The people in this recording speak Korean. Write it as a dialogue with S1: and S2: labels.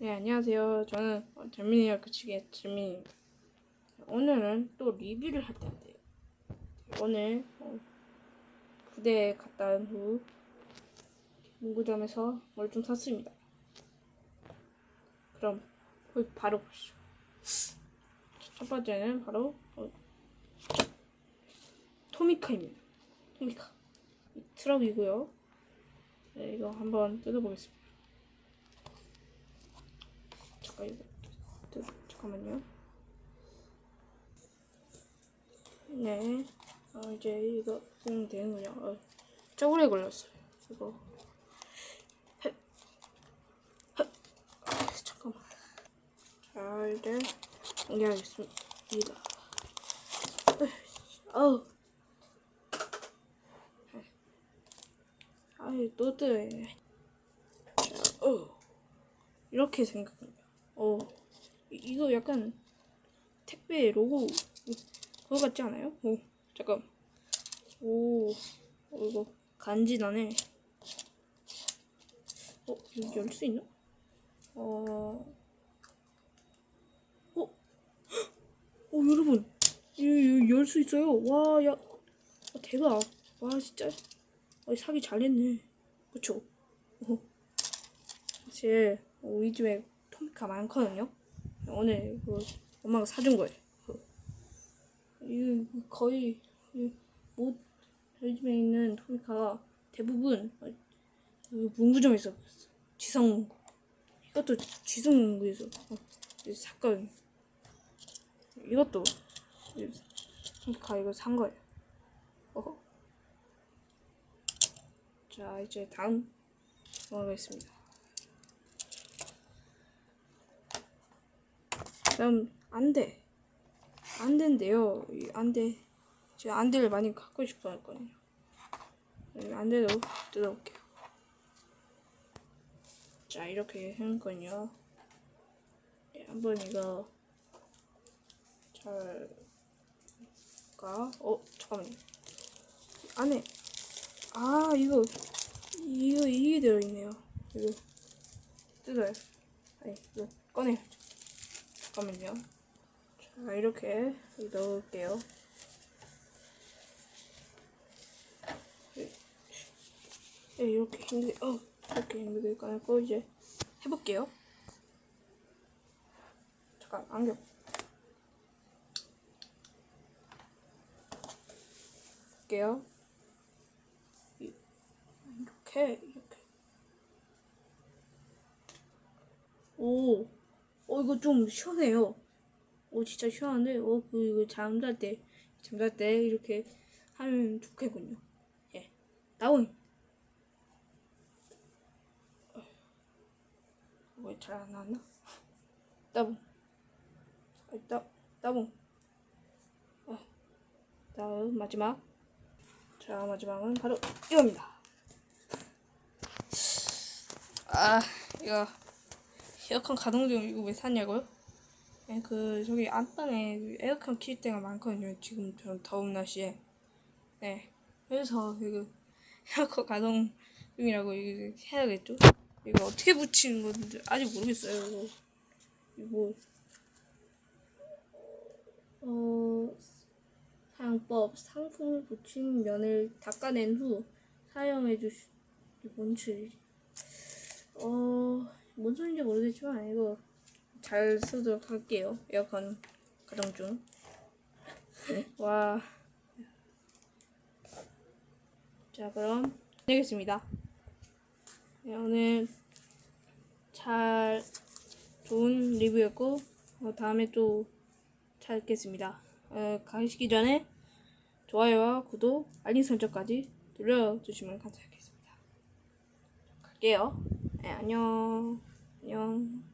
S1: 네, 안녕하세요. 저는 어, 재민이와 그치기의 재민입니다. 오늘은 또 리뷰를 할 텐데요. 오늘 어, 부대에 갔다 온 후 문구점에서 뭘 좀 샀습니다. 그럼 바로 보시죠. 첫 번째는 바로 어, 토미카입니다. 토미카. 이 트럭이고요. 네, 이거 한번 뜯어보겠습니다. 이거 뜯- 잠깐만요. 네, 어, 이제 이거 보면 되는군요. 어, 진짜 오래 걸렸어요. 이거. 헤, 헤, 아, 잠깐만. 자, 이제 공개하겠습니다. 어우. 아이, 또 뜨네. 자, 어. 이렇게 생각합니다. 어, 이- 이거 약간 택배 로고 그거 같지 않아요? 오, 잠깐. 오, 어, 이거 간지나네. 어, 열 수 있나? 어, 어, 어, 여러분, 열 수 있어요. 와, 야, 아, 대박. 와, 진짜. 어, 사기 잘했네. 그쵸? 어. 사실 우리 집에 토미카 많거든요. 오늘 그 엄마가 사준 거예요. 그. 이 거의 이 뭐, 저희 집에 있는 토미카가 대부분 어, 그 문구점에서. 지성문구. 이것도 지성문구에서 어, 이 샀거든요. 이것도 이 토미카 이거 산 거예요. 어허. 자 이제 다음 넘어가겠습니다. 그럼 안 돼. 안 된대요. 이안 돼. 제가 안 돼를 많이 갖고 싶어 했거든요. 이안 돼도 뜯어볼게요. 자, 이렇게 했거든요. 네, 한번 이거 잘 가. 어, 잠깐만요. 안에 아, 이거 이거 이게 들어 있네요. 이거 뜯어요. 아니, 이거 꺼내야죠. 잠깐만요. 자, 이렇게 넣을게요. 네, 이렇게 힘들게, 어, 이렇게 힘들게 꺼내고 이제 해볼게요. 잠깐, 안경. 볼게요. 이- 이렇게, 이렇게. 오, 어, 이거 좀 시원해요. 오, 진짜 시원한데, 어, 그, 이거 잠잘 때, 잠잘 때 이렇게 하면 좋겠군요. 예. 다운. 왜잘 안 나왔나? 따봉. 아, 따, 따봉. 어, 다음, 마지막. 자, 마지막은 바로 이겁니다. 아, 이거. 에어컨 가동 중 이거 왜 샀냐고요? 네, 그 저기 안방에 그 에어컨 킬 때가 많거든요. 지금 저 더운 날씨에. 네. 그래서 이거 에어컨 가동 중이라고 이거 해야겠죠? 이거 어떻게 붙이는 건지 아직 모르겠어요. 이거, 이거 어 사용법 상품을 붙인 면을 닦아낸 후 사용해 주시 뭔지 어. 뭔 소리인지 모르겠지만 이거 잘 쓰도록 할게요. 에어컨 가정 중. 와. 자 그럼 내겠습니다. 네, 오늘 잘 좋은 리뷰였고 어, 다음에 또 찾겠습니다. 어, 가시기 전에 좋아요와 구독, 알림 설정까지 눌러주시면 감사하겠습니다. 갈게요. 네, 안녕. 안녕.